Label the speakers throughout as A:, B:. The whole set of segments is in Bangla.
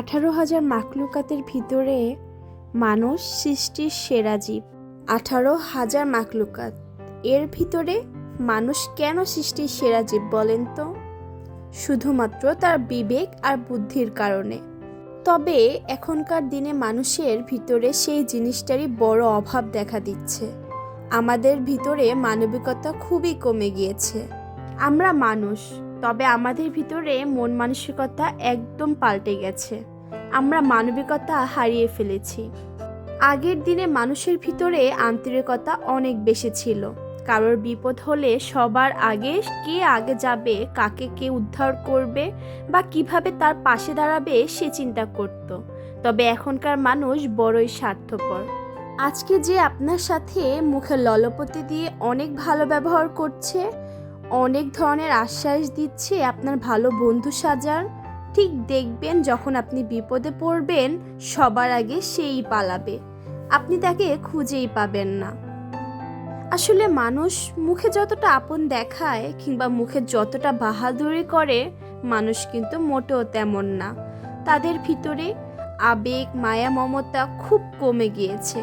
A: আঠারো হাজার মাকলুকাতের ভিতরে মানুষ সৃষ্টির সেরা জীব। আঠারো হাজার মাকলুকাত। এর ভিতরে মানুষ কেন সৃষ্টির সেরা জীব বলেন তো? শুধুমাত্র তার বিবেক আর বুদ্ধির কারণে। তবে এখনকার দিনে মানুষের ভিতরে সেই জিনিসটারই বড় অভাব দেখা দিচ্ছে। আমাদের ভিতরে মানবিকতা খুবই কমে গিয়েছে। আমরা মানুষ। তবে আমাদের ভিতরে মন মানসিকতা একদম পাল্টে গেছে। আমরা মানবিকতা হারিয়ে ফেলেছি। আগের দিনে মানুষের ভিতরে আন্তরিকতা অনেক বেশি ছিল। কারোর বিপদ হলে সবার আগে কে আগে যাবে, কাকে কে উদ্ধার করবে বা কীভাবে তার পাশে দাঁড়াবে সে চিন্তা করত। তবে এখনকার মানুষ বড়ই স্বার্থপর। আজকে যে আপনার সাথে মুখে ললপতি দিয়ে অনেক ভালো ব্যবহার করছে অনেক ধরনের আশ্বাস দিচ্ছে আপনার ভালো বন্ধু সাজার। ঠিক দেখবেন যখন আপনি বিপদে পড়বেন, সবার আগে সেই পালাবে। আপনি তাকে খুঁজেই পাবেন না। আসলে মানুষ মুখে যতটা আপন দেখায় কিংবা মুখে যতটা বাহাদুরি করে, মানুষ কিন্তু মোটেও তেমন না। তাদের ভিতরে আবেগ, মায়া, মমতা খুব কমে গিয়েছে।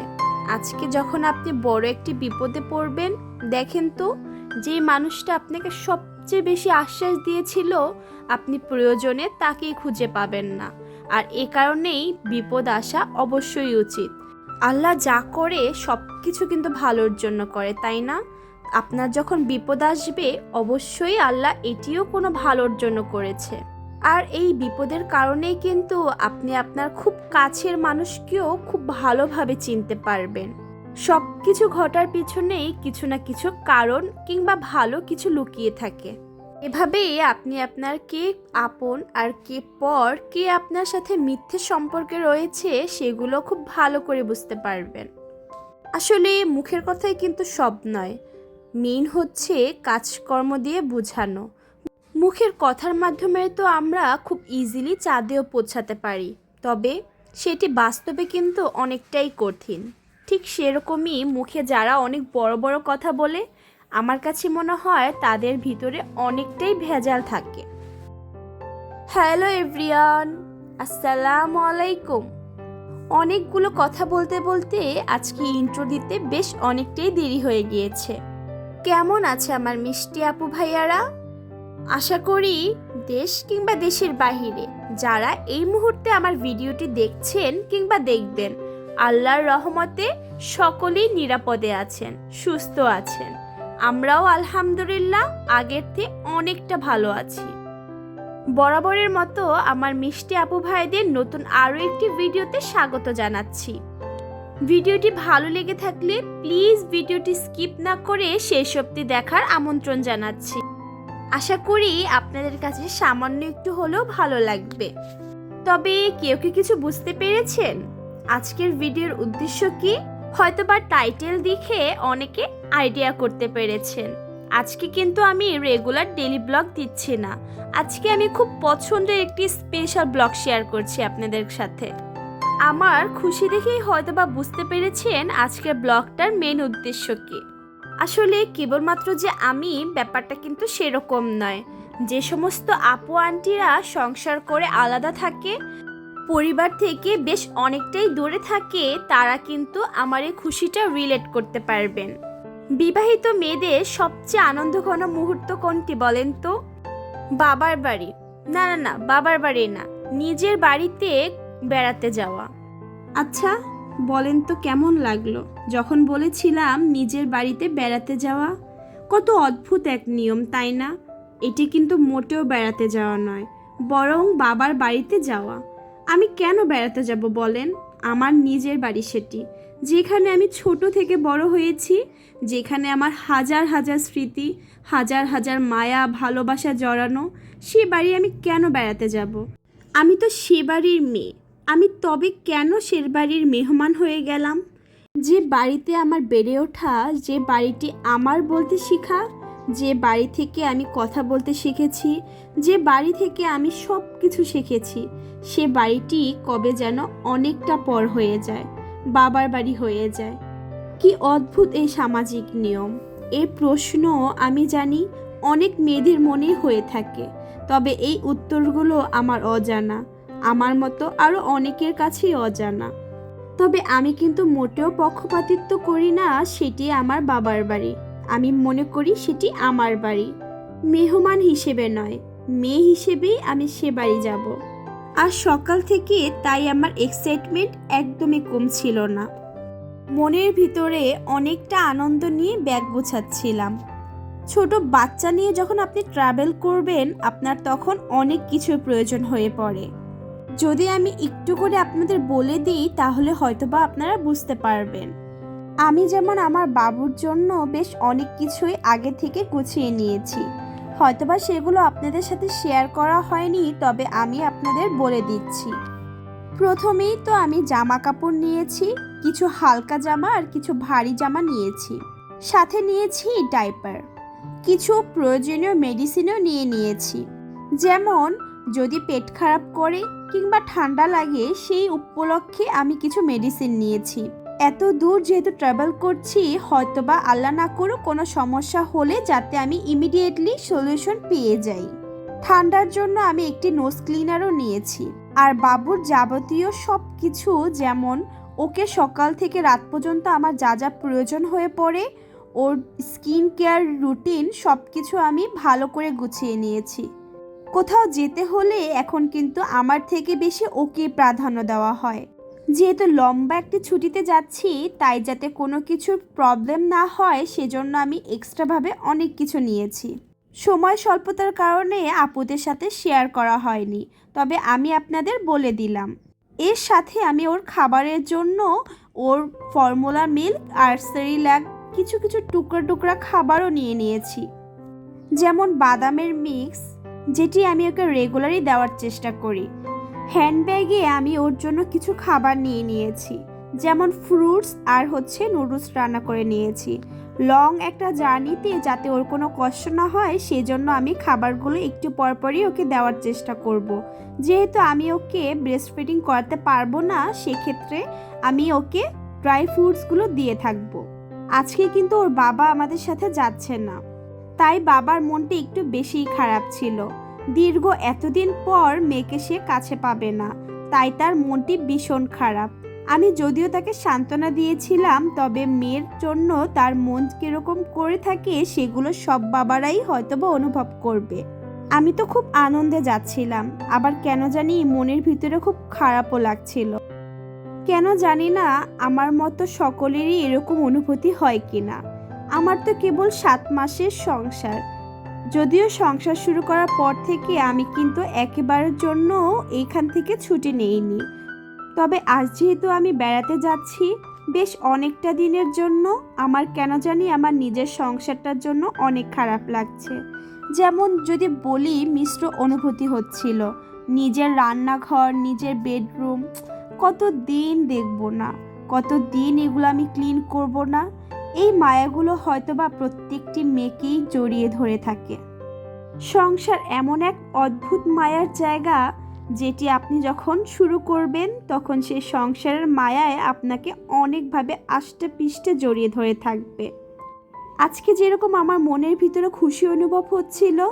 A: আজকে যখন আপনি বড় একটি বিপদে পড়বেন, দেখেন তো যে মানুষটা আপনাকে সবচেয়ে বেশি আশ্বাস দিয়েছিল, আপনি প্রয়োজনে তাকেই খুঁজে পাবেন না। আর এ কারণেই বিপদ আসা অবশ্যই উচিত। আল্লাহ যা করে সব কিছু কিন্তু ভালোর জন্য করে, তাই না? আপনার যখন বিপদ আসবে, অবশ্যই আল্লাহ এটিও কোনো ভালোর জন্য করেছে। আর এই বিপদের কারণেই কিন্তু আপনি আপনার খুব কাছের মানুষকেও খুব ভালোভাবে চিনতে পারবেন। সব কিছু ঘটার পিছনেই কিছু না কিছু কারণ কিংবা ভালো কিছু লুকিয়ে থাকে। এভাবেই আপনি আপনার কে আপন আর কে পর, কে আপনার সাথে মিথ্যে সম্পর্কে রয়েছে সেগুলো খুব ভালো করে বুঝতে পারবেন। আসলে মুখের কথাই কিন্তু সব নয়। মেইন হচ্ছে কাজকর্ম দিয়ে বোঝানো। মুখের কথার মাধ্যমে তো আমরা খুব ইজিলি চাঁদেও পৌঁছাতে পারি, তবে সেটি বাস্তবে কিন্তু অনেকটাই কঠিন। ঠিক সেরকমই মুখে যারা অনেক বড় বড় কথা বলে, আমার কাছে মনে হয় তাদের ভিতরে অনেকটাই ভেজাল থাকে। হ্যালো এভরিয়ান, আসসালামু আলাইকুম। অনেকগুলো কথা বলতে বলতে আজকে ইন্ট্রো দিতে বেশ অনেকটাই দেরি হয়ে গিয়েছে। কেমন আছে আমার মিষ্টি আপু ভাইয়ারা? আশা করি দেশ কিংবা দেশের বাহিরে যারা এই মুহূর্তে আমার ভিডিওটি দেখছেন কিংবা দেখবেন আল্লাহর রহমতে সকলেই নিরাপদে আছেন, সুস্থ আছেন। আমরাও আলহামদুলিল্লাহ আগের থেকে অনেকটা ভালো আছি। বরাবরের মতো আমার মিষ্টি আপু ভাইদের নতুন আরও একটি ভিডিওতে স্বাগত জানাচ্ছি। ভিডিওটি ভালো লেগে থাকলে প্লিজ ভিডিওটি স্কিপ না করে শেষ অবধি দেখার আমন্ত্রণ জানাচ্ছি। আশা করি আপনাদের কাছে সামান্য একটু হলেও ভালো লাগবে। তবে কেউ কি কিছু বুঝতে পেরেছেন? আজকের ভিডিওর উদ্দেশ্য কি? হয়তোবা টাইটেল দেখে অনেকে আইডিয়া করতে পেরেছেন। আজকে কিন্তু আমি রেগুলার ডেলি ব্লগ দিচ্ছি না। আজকে আমি খুব পছন্দের একটি স্পেশাল ব্লগ শেয়ার করছি আপনাদের সাথে। আমার খুশি দেখেই হয়তোবা বুঝতে পেরেছেন আজকের ব্লগটার মেন উদ্দেশ্য কি। আসলে কেবলমাত্র যে আমি, ব্যাপারটা কিন্তু সেরকম নয়। যে সমস্ত আপু আন্টিরা সংসার করে আলাদা থাকে পরিবার থেকে বেশ অনেকটাই দূরে থাকে, তারা কিন্তু আমার এই খুশিটা রিলেট করতে পারবেন। বিবাহিত মেয়েদের সবচেয়ে আনন্দঘন মুহূর্ত কোনটি বলেন তো? বাবার বাড়ি। না না না, বাবার বাড়ি না, নিজের বাড়িতে বেড়াতে যাওয়া। আচ্ছা বলেন তো কেমন লাগল? যখন বলেছিলাম নিজের বাড়িতে বেড়াতে যাওয়া, কত অদ্ভুত এক নিয়ম, তাই না? এটি কিন্তু মোটেও বেড়াতে যাওয়া নয়, বরং বাবার বাড়িতে যাওয়া। আমি কেন বেড়াতে যাব বলেন? আমার নিজের বাড়ি সেটি। যেখানে আমি ছোট থেকে বড় হয়েছি, যেখানে আমার হাজার হাজার স্মৃতি, হাজার হাজার মায়া, ভালোবাসা জড়ানো, সে বাড়ি আমি কেন বেড়াতে যাব? আমি তো সে বাড়ির মেয়ে। আমি তবে কেন সে বাড়ির মেহমান হয়ে গেলাম? যে বাড়িতে আমার বেড়ে ওঠা, যে বাড়িটি আমার বলতে শেখা, যে বাড়ি থেকে আমি কথা বলতে শিখেছি, যে বাড়ি থেকে আমি সব কিছু শিখেছি সে বাড়িটি কবে যেন অনেকটা পর হয়ে যায়, বাবার বাড়ি হয়ে যায়। কি অদ্ভুত এই সামাজিক নিয়ম। এই প্রশ্ন আমি জানি অনেক মেয়েদের মনেই হয়ে থাকে, তবে এই উত্তরগুলো আমার অজানা, আমার মতো আরও অনেকের কাছেই অজানা। তবে আমি কিন্তু মোটেও পক্ষপাতিত্ব করি না সেটি আমার বাবার বাড়ি, আমি মনে করি সেটি আমার বাড়ি। মেহমান হিসেবে নয়, মেয়ে হিসেবেই আমি সে বাড়ি যাব। আর সকাল থেকে তাই আমার এক্সাইটমেন্ট একদমই কম ছিল না। মনের ভিতরে অনেকটা আনন্দ নিয়ে ব্যাগ গোছাচ্ছিলাম। ছোট বাচ্চা নিয়ে যখন আপনি ট্রাভেল করবেন, আপনার তখন অনেক কিছুর প্রয়োজন হয়ে পড়ে। যদি আমি একটু করে আপনাদের বলে দিই, তাহলে হয়তোবা আপনারা বুঝতে পারবেন। আমি যেমন আমার বাবুর জন্য বেশ অনেক কিছুই আগে থেকে গুছিয়ে নিয়েছি। হয়তোবা সেগুলো আপনাদের সাথে শেয়ার করা হয়নি, তবে আমি আপনাদের বলে দিচ্ছি। প্রথমেই তো আমি জামা কাপড় নিয়েছি, কিছু হালকা জামা আর কিছু ভারী জামা নিয়েছি। সাথে নিয়েছি ডাইপার কিছু প্রয়োজনীয় মেডিসিনও নিয়ে নিয়েছি। যেমন, যদি পেট খারাপ করে কিংবা ঠান্ডা লাগে, সেই উপলক্ষে আমি কিছু মেডিসিন নিয়েছি। এত দূর যেহেতু ট্রাভেল করছি, হয়তোবা আল্লাহ না করো কোনো সমস্যা হলে যাতে আমি ইমিডিয়েটলি সলিউশন পেয়ে যাই। ঠান্ডার জন্য আমি একটি নোজ ক্লিনারও নিয়েছি। আর বাবুর যাবতীয় সব কিছু যেমন, ওকে সকাল থেকে রাত পর্যন্ত আমার যা যা প্রয়োজন হয়ে পড়ে, ওর স্কিন কেয়ার রুটিন সব কিছু আমি ভালো করে গুছিয়ে নিয়েছি। কোথাও যেতে হলে এখন কিন্তু আমার থেকে বেশি ওকে প্রাধান্য দেওয়া হয়। যেহেতু লম্বা একটি ছুটিতে যাচ্ছি, তাই যাতে কোনো কিছুর প্রবলেম না হয়, সেজন্য আমি এক্সট্রাভাবে অনেক কিছু নিয়েছি। সময় স্বল্পতার কারণে আপুদের সাথে শেয়ার করা হয়নি, তবে আমি আপনাদের বলে দিলাম। এর সাথে আমি ওর খাবারের জন্য ওর ফর্মুলা মিল্ক আর সেরিল্যাক কিছু কিছু টুকরা টুকরা খাবারও নিয়ে নিয়েছি। যেমন বাদামের মিক্স যেটি আমি ওকে রেগুলারই দেওয়ার চেষ্টা করি। হ্যান্ডব্যাগে আমি ওর জন্য কিছু খাবার নিয়ে নিয়েছি। যেমন ফ্রুটস আর হচ্ছে নুডলস রান্না করে নিয়েছি। লং একটা জার্নিতে যাতে ওর কোনো কষ্ট না হয়, সেজন্য আমি খাবারগুলো একটু পরপরই ওকে দেওয়ার চেষ্টা করব। যেহেতু আমি ওকে ব্রেস্ট ফিডিং করাতে পারব না, সেক্ষেত্রে আমি ওকে ড্রাই ফ্রুটসগুলো দিয়ে থাকব। আজকে কিন্তু ওর বাবা আমাদের সাথে যাচ্ছে না। তাই বাবার মনটা একটু বেশিই খারাপ ছিল। দীর্ঘ এতদিন পর মেয়েকে সে কাছে পাবে না। তাই তার মনটি ভীষণ খারাপ। আমি যদিও তাকে সান্ত্বনা দিয়েছিলাম, তবে মেয়ের জন্য তার মন কীরকম করে থাকে সেগুলো সব বাবারাই হয়তোবা অনুভব করবে। আমি তো খুব আনন্দে যাচ্ছিলাম, আবার কেন জানি মনের ভিতরে খুব খারাপও লাগছিল। কেন জানি না আমার মতো সকলেরই এরকম অনুভূতি হয় কিনা। আমার তো কেবল সাত মাসের সংসার। যদিও সংসার শুরু করার পর থেকে আমি কিন্তু একেবারের জন্য এইখান থেকে ছুটি নেইনি। তবে আজ যেহেতু আমি বেড়াতে যাচ্ছি, বেশ অনেকটা দিনের জন্য আমার কেন জানি আমার নিজের সংসারটার জন্য অনেক খারাপ লাগছে। যেমন যদি বলি, মিশ্র অনুভূতি হচ্ছিল। নিজের রান্নাঘর, নিজের বেডরুম কত দিন দেখব না কত দিন এগুলো আমি ক্লিন করব না এই মায়াগুলো হয়তোবা প্রত্যেকটি মেয়েকেই জড়িয়ে ধরে থাকে। সংসার এমন এক অদ্ভুত মায়ার জায়গা, যেটি আপনি যখন শুরু করবেন, তখন সেই সংসারের মায়ায় আপনাকে অনেকভাবে আষ্টে পিষ্টে জড়িয়ে ধরে থাকবে। আজকে যেরকম আমার মনের ভিতরে খুশি অনুভব হচ্ছিল,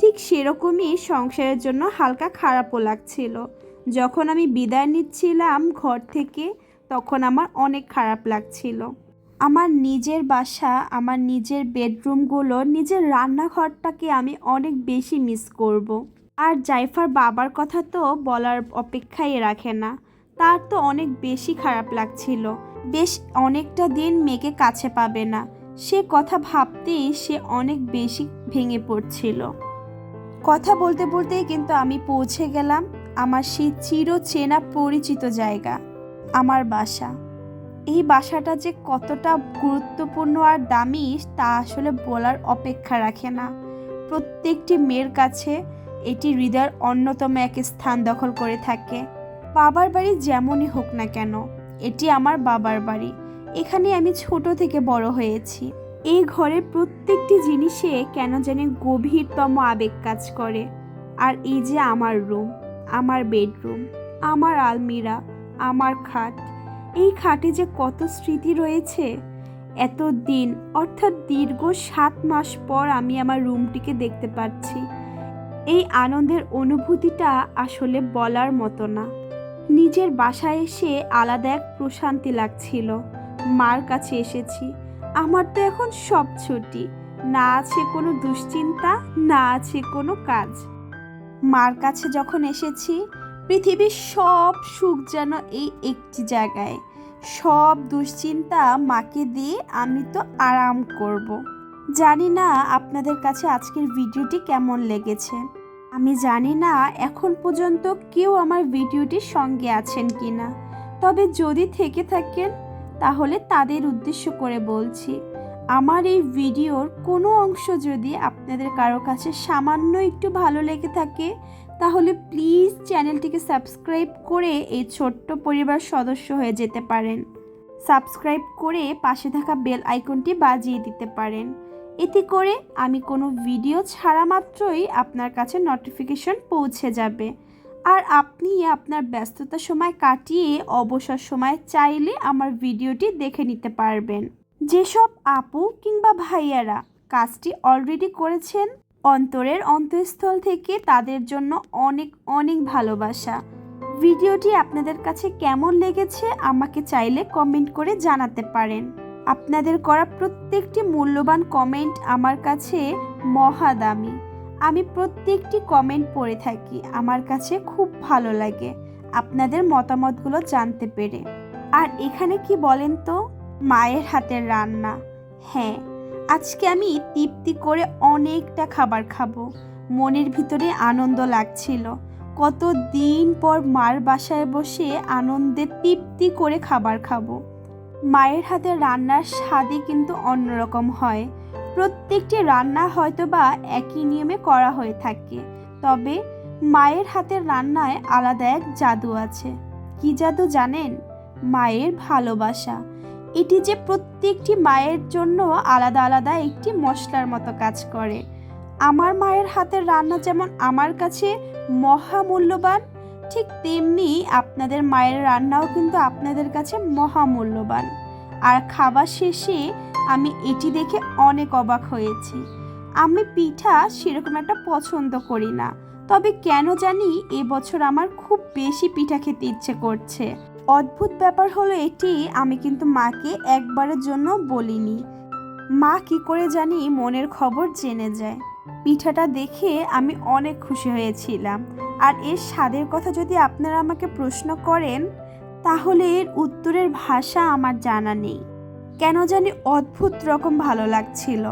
A: ঠিক সেরকমই সংসারের জন্য হালকা খারাপও লাগছিল। যখন আমি বিদায় নিচ্ছিলাম ঘর থেকে, তখন আমার অনেক খারাপ লাগছিল। আমার নিজের বাসা, আমার নিজের বেডরুমগুলো, নিজের রান্নাঘরটাকে আমি অনেক বেশি মিস করব। আর জাইফার বাবার কথা তো বলার অপেক্ষাই রাখে না। তার তো অনেক বেশি খারাপ লাগছিল। বেশ অনেকটা দিন মেয়েকে কাছে পাবে না। সে কথা ভাবতেই সে অনেক বেশি ভেঙে পড়ছিল। কথা বলতে বলতেই কিন্তু আমি পৌঁছে গেলাম। আমার সেই চির চেনা পরিচিত জায়গা, আমার বাসা। এই বাসাটা যে কতটা গুরুত্বপূর্ণ আর দামি, তা আসলে বলার অপেক্ষা রাখে না। প্রত্যেকটি মেয়ের কাছে এটি হৃদয়ের অন্যতম এক স্থান দখল করে থাকে। বাবার বাড়ি যেমনই হোক না কেন, এটি আমার বাবার বাড়ি। এখানে আমি ছোট থেকে বড় হয়েছি। এই ঘরের প্রত্যেকটি জিনিসে কেন জানি গভীরতম আবেগ কাজ করে। আর এই যে আমার রুম, আমার বেডরুম, আমার আলমিরা, আমার খাট এই খাটে যে কত স্মৃতি রয়েছে। এত দিন অর্থাৎ দীর্ঘ সাত মাস পর আমি আমার রুমটিকে দেখতে পাচ্ছি। এই আনন্দের অনুভূতিটা আসলে বলার মতো না। নিজের বাসায় এসে আলাদা এক প্রশান্তি লাগছিল। মার কাছে এসেছি। আমার তো এখন সব ছুটি। না আছে কোনো দুশ্চিন্তা, না আছে কোনো কাজ। মার কাছে যখন এসেছি, পৃথিবীর সব সুখ যেন এই একটি জায়গায়। সব দুশ্চিন্তা মাকে দিয়ে আমি তো আরাম করব। জানি না আপনাদের কাছে আজকের ভিডিওটি কেমন লেগেছে আমি জানি না এখন পর্যন্ত কেউ আমার ভিডিওটির সঙ্গে আছেন কি না তবে যদি থেকে থাকেন, তাহলে তাদের উদ্দেশ্য করে বলছি, আমার এই ভিডিওর কোনো অংশ যদি আপনাদের কারও কাছে সামান্য একটু ভালো লেগে থাকে তাহলে প্লিজ চ্যানেলটিকে সাবস্ক্রাইব করে এই ছোট্ট পরিবার সদস্য হয়ে যেতে পারেন। সাবস্ক্রাইব করে পাশে থাকা বেল আইকনটি বাজিয়ে দিতে পারেন। এতে করে আমি কোনো ভিডিও ছাড়া মাত্রই আপনার কাছে নোটিফিকেশন পৌঁছে যাবে। আর আপনি আপনার ব্যস্ততা সময় কাটিয়ে অবসর সময় চাইলে আমার ভিডিওটি দেখে নিতে পারবেন। যেসব আপু কিংবা ভাইয়ারা কাজটি অলরেডি করেছেন অন্তরের অন্তঃস্থল থেকে তাদের জন্য অনেক অনেক ভালোবাসা। ভিডিওটি আপনাদের কাছে কেমন লেগেছে আমাকে চাইলে কমেন্ট করে জানাতে পারেন। আপনাদের করা প্রত্যেকটি মূল্যবান কমেন্ট আমার কাছে মহা দামি আমি প্রত্যেকটি কমেন্ট পড়ে থাকি, আমার কাছে খুব ভালো লাগে আপনাদের মতামতগুলো জানতে পেরে। আর এখানে কি বলেন তো? মায়ের হাতের রান্না। হ্যাঁ আজকে আমি তৃপ্তি করে অনেকটা খাবার খাব। মনের ভিতরে আনন্দ লাগছিল। কত দিন পর মার বাসায় বসে আনন্দে তৃপ্তি করে খাবার খাব। মায়ের হাতের রান্নার স্বাদই কিন্তু অন্যরকম হয়। প্রত্যেকটি রান্না হয়তো বা একই নিয়মে করা হয়ে থাকে। তবে মায়ের হাতের রান্নায় আলাদা এক জাদু আছে। কি জাদু জানেন? মায়ের ভালোবাসা। এটি যে প্রত্যেকটি মায়ের জন্য আলাদা আলাদা একটি মশলার মতো কাজ করে। আমার মায়ের হাতের রান্না যেমন আমার কাছে মহামূল্যবান, ঠিক তেমনি আপনাদের মায়ের রান্নাও কিন্তু আপনাদের কাছে মহামূল্যবান। আর খাবার শেষে আমি এটি দেখে অনেক অবাক হয়েছি। আমি পিঠা সেরকম একটা পছন্দ করি না, তবে কেন জানি এবছর আমার খুব বেশি পিঠা খেতে ইচ্ছে করছে। অদ্ভুত ব্যাপার হলো এটি, আমি কিন্তু মাকে একবারের জন্য বলিনি। মা কি করে জানি মনের খবর জেনে যায়। পিঠাটা দেখে আমি অনেক খুশি হয়েছিলাম। আর এর স্বাদের কথা যদি আপনারা আমাকে প্রশ্ন করেন, তাহলে এর উত্তরের ভাষা আমার জানা নেই। কেন জানি অদ্ভুত রকম ভালো লাগছিল।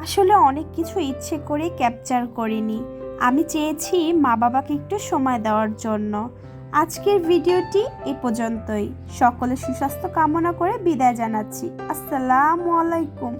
A: আসলে অনেক কিছু ইচ্ছে করে ক্যাপচার করিনি। আমি চেয়েছি মা বাবাকে একটু সময় দেওয়ার জন্য। আজকের ভিডিওটি এ পর্যন্তই। সকলে সুস্বাস্থ্য কামনা করে বিদায় জানাচ্ছি। আসসালামু আলাইকুম।